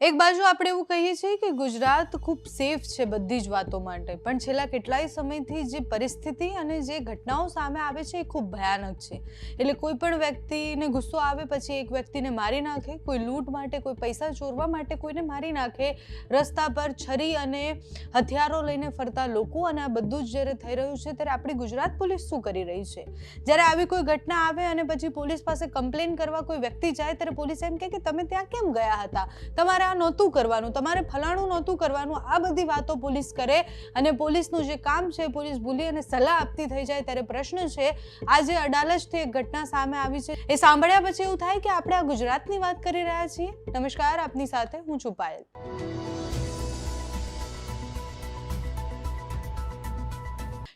એક બાજુ આપણે એવું કહીએ છીએ કે ગુજરાત ખૂબ સેફ છે બધી જ વાતો માટે, પણ છેલ્લા કેટલાય સમયથી જે પરિસ્થિતિ અને જે ઘટનાઓ સામે આવે છે એ ખૂબ ભયાનક છે. એટલે કોઈ પણ વ્યક્તિને ગુસ્સો આવે પછી એક વ્યક્તિને મારી નાખે, કોઈ લૂંટ માટે, કોઈ પૈસા ચોરવા માટે કોઈને મારી નાખે, રસ્તા પર છરી અને હથિયારો લઈને ફરતા લોકો અને આ બધું જ જ્યારે થઈ રહ્યું છે ત્યારે આપણી ગુજરાત પોલીસ શું કરી રહી છે? જ્યારે આવી કોઈ ઘટના આવે અને પછી પોલીસ પાસે કમ્પ્લેન કરવા કોઈ વ્યક્તિ જાય ત્યારે પોલીસ એમ કહે કે તમે ત્યાં કેમ ગયા હતા? તમારે આ નહોતું કરવાનું, તમારે ફલાણું નહોતું કરવાનું, આ બધી વાતો પોલીસ કરે અને પોલીસનું જે કામ છે, પોલીસ ભૂલી અને સલાહ આપતી થઈ જાય ત્યારે પ્રશ્ન છે આજે અડાલજથી એક ઘટના સામે આવી છે, એ સાંભળ્યા પછી એવું થાય કે આપણે આ ગુજરાતની વાત કરી રહ્યા છીએ? નમસ્કાર, આપની સાથે હું છું પાયલ.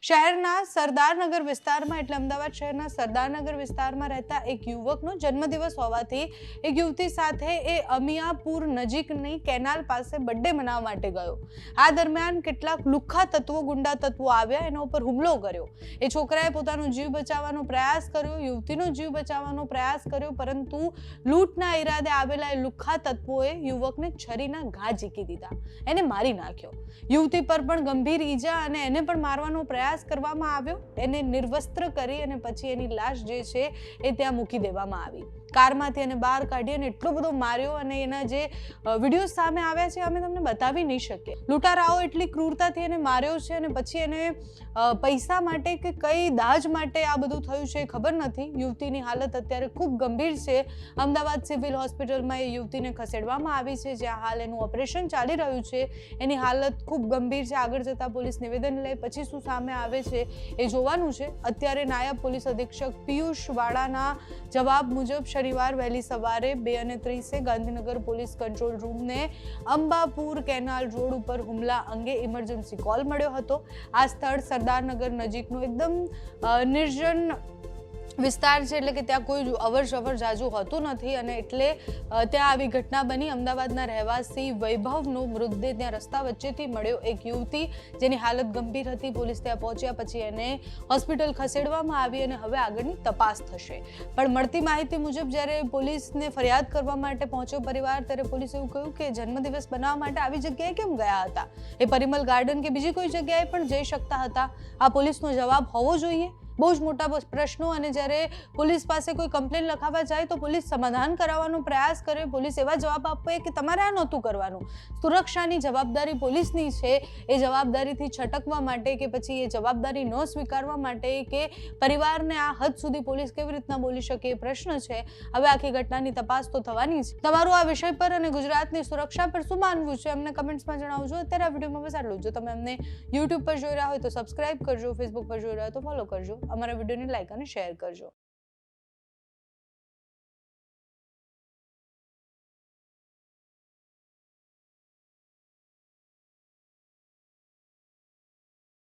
શહેરના સરદારનગર વિસ્તારમાં, એટલે અમદાવાદ શહેરના સરદારનગર વિસ્તારમાં રહેતા એક યુવકનો જન્મદિવસ હોવાથી એક યુવતી સાથે એ અમિયાપુર નજીકની કેનાલ પાસે બર્થડે મનાવવા માટે ગયો. આ દરમિયાન કેટલાક લુખ્ખા તત્વો, ગુંડા તત્વો આવ્યા, એના ઉપર હુમલો કર્યો. એ છોકરાએ પોતાનો જીવ બચાવવાનો પ્રયાસ કર્યો, યુવતીનો જીવ બચાવવાનો પ્રયાસ કર્યો, પરંતુ લૂંટના ઈરાદે આવેલા એ લુખ્ખા તત્વોએ યુવકને છરીના ઘા ઝીકી દીધા. એને મારી નાખ્યો. યુવતી પર પણ ગંભીર ઈજા અને એને પણ મારવાનો પ્રયાસ કરવામાં આવ્યો એને નિર્વસ્ત્ર કરી અને પછી એની લાશ જે છે એ ત્યાં મૂકી દેવામાં આવી. કારમાંથી એને બહાર કાઢી અને એટલો બધો માર્યો અને એના જે વીડિયો સામે આવ્યા છે, અમે તમને બતાવી નહીં શકીએ. લૂંટારાઓ એટલી ક્રૂરતાથી એને માર્યો છે અને પછી એને પૈસા માટે કે કઈ દાજ માટે આ બધું થયું છે એ ખબર નથી. યુવતીની હાલત અત્યારે ખૂબ ગંભીર છે. અમદાવાદ સિવિલ હોસ્પિટલમાં એ યુવતીને ખસેડવામાં આવી છે, જ્યાં હાલ એનું ઓપરેશન ચાલી રહ્યું છે. એની હાલત ખૂબ ગંભીર છે. આગળ જતાં પોલીસ નિવેદન લે, પછી શું સામે આવે છે એ જોવાનું છે. અત્યારે નાયબ પોલીસ અધિક્ષક પિયુષ વાળાના જવાબ મુજબ શનિવાર વહેલી સવારે બે અને ત્રીસે ગાંધીનગર પોલીસ કંટ્રોલ રૂમને અંબાપુર કેનાલ રોડ ઉપર હુમલા અંગે ઇમરજન્સી કોલ મળ્યો હતો. આ સ્થળ સરદારનગર નજીકનું એકદમ નિર્જન વિસ્તાર છે એટલે કે ત્યાં કોઈ અવર જવર જાજુ હોતું નથી અને એટલે ત્યાં આવી ઘટના બની. અમદાવાદના રહેવાસી વૈભવનો મૃતદેહ ત્યાં રસ્તા વચ્ચેથી મળ્યો એક યુવતી જેની હાલત ગંભીર હતી. પોલીસ ત્યાં પહોંચ્યા પછી એને હોસ્પિટલ ખસેડવામાં આવી અને હવે આગળની તપાસ થશે. પણ મળતી માહિતી મુજબ જ્યારે પોલીસને ફરિયાદ કરવા માટે પહોંચ્યો પરિવાર, ત્યારે પોલીસે એવું કહ્યું કે જન્મદિવસ બનાવવા માટે આવી જગ્યાએ કેમ ગયા હતા? એ પરિમલ ગાર્ડન કે બીજી કોઈ જગ્યાએ પણ જઈ શકતા હતા? આ પોલીસનો જવાબ હોવો જોઈએ. બહુ જ મોટા પ્રશ્નો અને જ્યારે પોલીસ પાસે કોઈ કમ્પ્લેન લખાવવા જાય તો પોલીસ સમાધાન કરાવવાનો પ્રયાસ કરે. પોલીસ એવા જવાબ આપે કે તમારે આ નહોતું કરવાનું. સુરક્ષાની જવાબદારી પોલીસની છે. એ જવાબદારીથી છટકવા માટે કે પછી એ જવાબદારી ન સ્વીકારવા માટે કે પરિવારને આ હદ સુધી પોલીસ કેવી રીતના બોલી શકે એ પ્રશ્ન છે. હવે આખી ઘટનાની તપાસ તો થવાની છે તમારું આ વિષય પર અને ગુજરાતની સુરક્ષા પર શું માનવું છે અમને કમેન્ટ્સમાં જણાવજો. અત્યારે આ વિડીયોમાં બસ આટલું. જો. તમે અમને યુટ્યુબ પર જોઈ રહ્યા હોય તો સબસ્ક્રાઇબ કરજો ફેસબુક પર જોઈ રહ્યા હોય તો ફોલો કરજો. અમારા વિડીયોને લાઈક અને શેર કરજો.